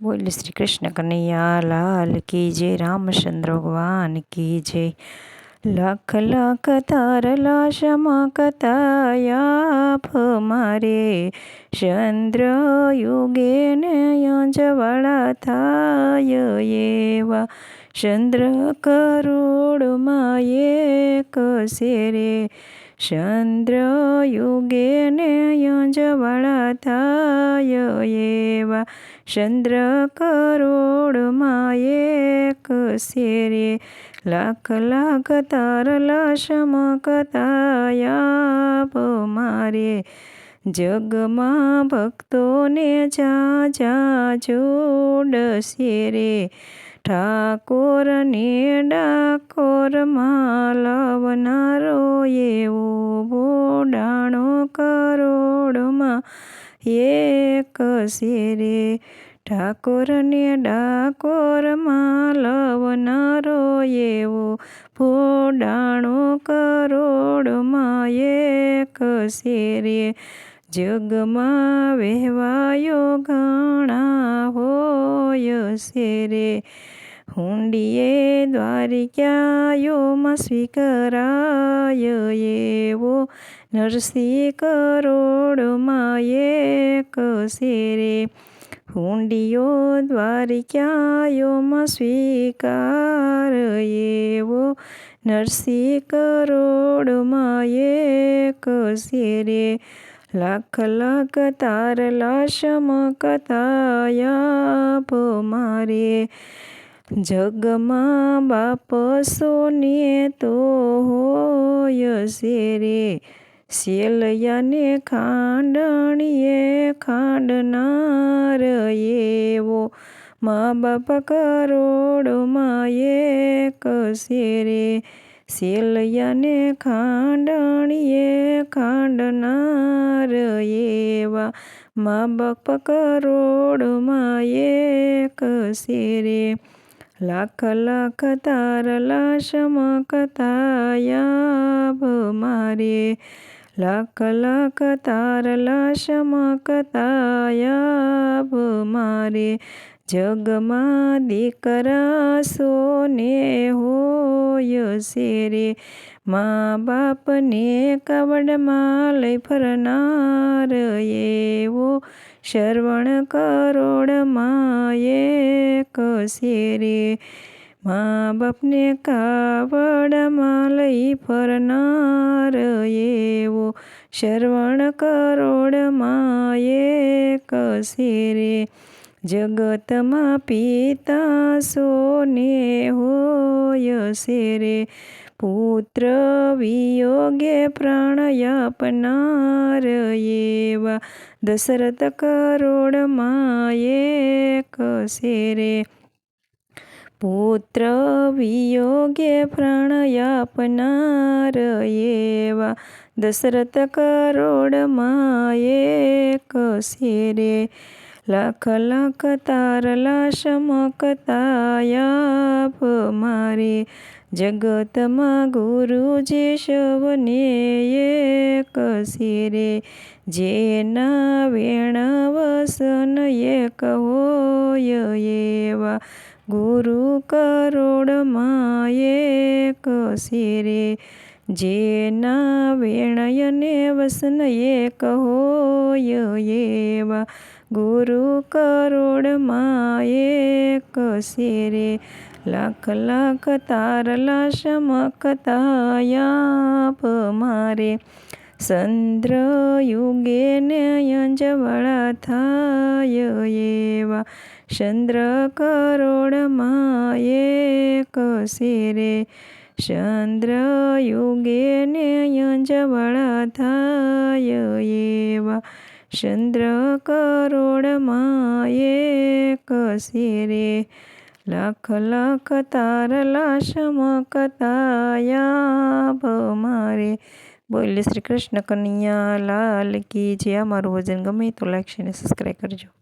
બોલ શ્રી કૃષ્ણ કનૈયા લાલ કી જય રામચંદ્ર ભગવાન કી જય લખ લખ તારલા ક્ષમા કતાયા મારે ચંદ્ર યુગે ને યંજવાળા થાય એવા ચંદ્ર કરોડમાં એક શેરે ચંદ્ર યુગે ને યંજવાળા થાય એવા ચંદ્ર કરોડમાં એક શેરે લાખ લાખ તારલા સમકતાયા મારે. જગમાં ભક્તોને જા જા જોડ શેરે. ઠાકોરને ડાકોર લવનારો એવો બોડાણો કરોડમાં એક શેરે ઠાકોરને ડાકોરમાં લવનારો એવો ફોડાણો કરોડમાં એક શેરે જગમાં વહેવાયો ઘણા હોય શેરે હુંડીએ દ્વારિકાયોમાં સ્વીકરાય એવો નરસિંહ કરોડમાં એક શેરે હુંડીઓ દ્વારિકાયોમાં સ્વીકાર એવો નરસિંહ કરોડમાં એક શેરે લાખ લાખ તાર લાશમ કથાયા મારે જગમાં બાપ સોને તો હોય શેરે. શેલયાને ખાંડણીએ ખાંડનાર એવો. મા બાપ કરોડમાં એક શેરે શેલયાને ખાંડણીએ ખાંડનાર એવા. મા બાપ કરોડમાં એક શેરે લાખ લાખ તારલા કતાયાભ મારે. લાખ લાખ તારલા કતાયાભ મારે. જગમાં દીકરા સોને હોય શેરે. મા બાપને કવડમાં લઈ ફરનાર એવો શ્રવણ કરોડ માયે શેરે મા બાપને કાવડમાં લઈ ફરનાર એવો શ્રવણ માયે એક શેરે જગતમાં પિતા સોને હોય શેરે પુત્ર વિયોગે પ્રાણયાપનાર એવા દશરથ કરોડમાં એક શેરે પુત્ર વિયોગે પ્રાણયાપનાર એવા દશરથ કરોડમાં એક શેરે લાખ લાખ તારલા સમકતાયા મારે. જગતમાં ગુરુજી શવને એક શિરે. જેના વેણ વસન એક હોય એવા. ગુરુ કરોડમાં એક શિરે. જેના વેણયને વસન એક હોય એવા ગુરુ કરોડમાં એક શેરે લાખ લાખ તારલા શમકતાયાપ મારે ચંદ્ર યુગે ને અંજવાળા થાય એવા. ચંદ્ર કરોડમાં એક શેરે ચંદ્ર યુગે ને અંજવાળા થાય એવા ચંદ્ર કરોડમાં એક શેરે લાખ લાખ તારલા સમકતાયા મારે બોલે શ્રી કૃષ્ણ કનૈયા લાલ કી જે અમારું વજન ગમે તો લાઈક અને સબસ્ક્રાઈબ કરજો